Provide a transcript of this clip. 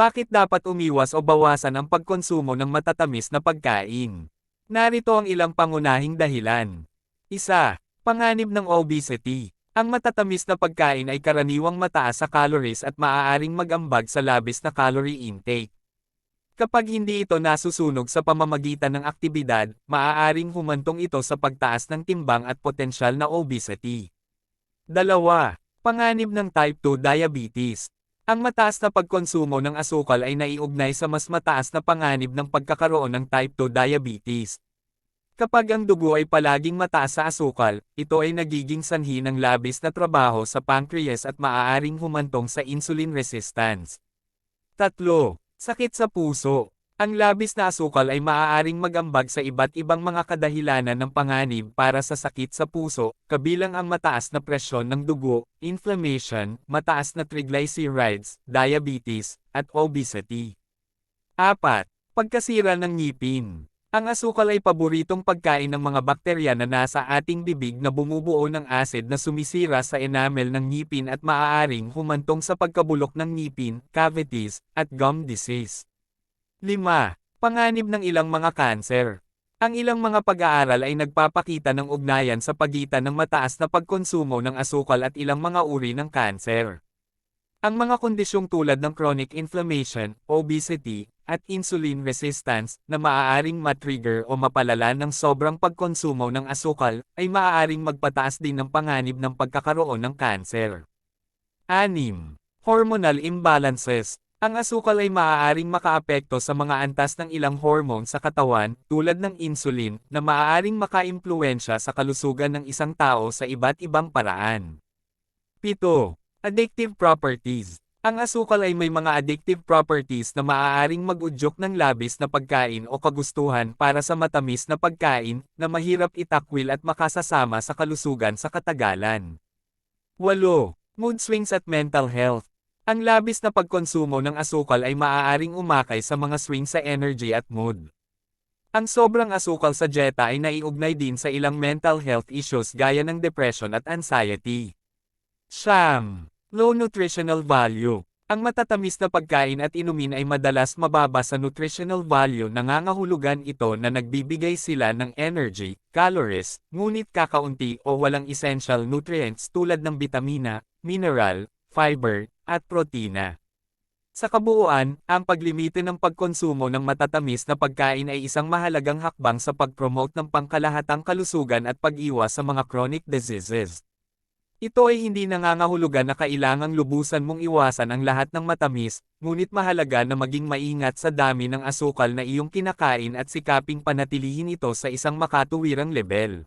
Bakit dapat umiwas o bawasan ang pagkonsumo ng matatamis na pagkain? Narito ang ilang pangunahing dahilan. Isa, panganib ng obesity. Ang matatamis na pagkain ay karaniwang mataas sa calories at maaaring mag-ambag sa labis na calorie intake. Kapag hindi ito nasusunog sa pamamagitan ng aktibidad, maaaring humantong ito sa pagtaas ng timbang at potensyal na obesity. Dalawa, panganib ng type 2 diabetes. Ang mataas na pagkonsumo ng asukal ay naiugnay sa mas mataas na panganib ng pagkakaroon ng type 2 diabetes. Kapag ang dugo ay palaging mataas sa asukal, ito ay nagiging sanhi ng labis na trabaho sa pancreas at maaaring humantong sa insulin resistance. Tatlo, sakit sa puso. Ang labis na asukal ay maaaring magambag sa iba't ibang mga kadahilanan ng panganib para sa sakit sa puso, kabilang ang mataas na presyon ng dugo, inflammation, mataas na triglycerides, diabetes, at obesity. 4. Pagkasira ng ngipin. Ang asukal ay paboritong pagkain ng mga bakterya na nasa ating bibig na bumubuo ng acid na sumisira sa enamel ng ngipin at maaaring humantong sa pagkabulok ng ngipin, cavities, at gum disease. 5. Panganib ng ilang mga kanser. Ang ilang mga pag-aaral ay nagpapakita ng ugnayan sa pagitan ng mataas na pagkonsumo ng asukal at ilang mga uri ng kanser. Ang mga kondisyong tulad ng chronic inflammation, obesity, at insulin resistance na maaaring matrigger o mapalala ng sobrang pagkonsumo ng asukal ay maaaring magpataas din ng panganib ng pagkakaroon ng kanser. 6. Hormonal imbalances. Ang asukal ay maaaring makaapekto sa mga antas ng ilang hormone sa katawan, tulad ng insulin, na maaaring makaimpluwensya sa kalusugan ng isang tao sa iba't ibang paraan. 7. Addictive properties. Ang asukal ay may mga addictive properties na maaaring mag-udyok ng labis na pagkain o kagustuhan para sa matamis na pagkain na mahirap itakwil at makasasama sa kalusugan sa katagalan. 8. Mood swings at mental health. Ang labis na pagkonsumo ng asukal ay maaaring umakay sa mga swing sa energy at mood. Ang sobrang asukal sa dieta ay naiugnay din sa ilang mental health issues gaya ng depression at anxiety. Siyam. Low nutritional value. Ang matatamis na pagkain at inumin ay madalas mababa sa nutritional value nangangahulugan ito na nagbibigay sila ng energy, calories, ngunit kakaunti o walang essential nutrients tulad ng bitamina, mineral, fiber, at protina. Sa kabuuan, ang paglimite ng pagkonsumo ng matatamis na pagkain ay isang mahalagang hakbang sa pag-promote ng pangkalahatang kalusugan at pag-iwas sa mga chronic diseases. Ito ay hindi nangangahulugan na kailangang lubusan mong iwasan ang lahat ng matamis, ngunit mahalaga na maging maingat sa dami ng asukal na iyong kinakain at sikaping panatilihin ito sa isang makatuwirang level.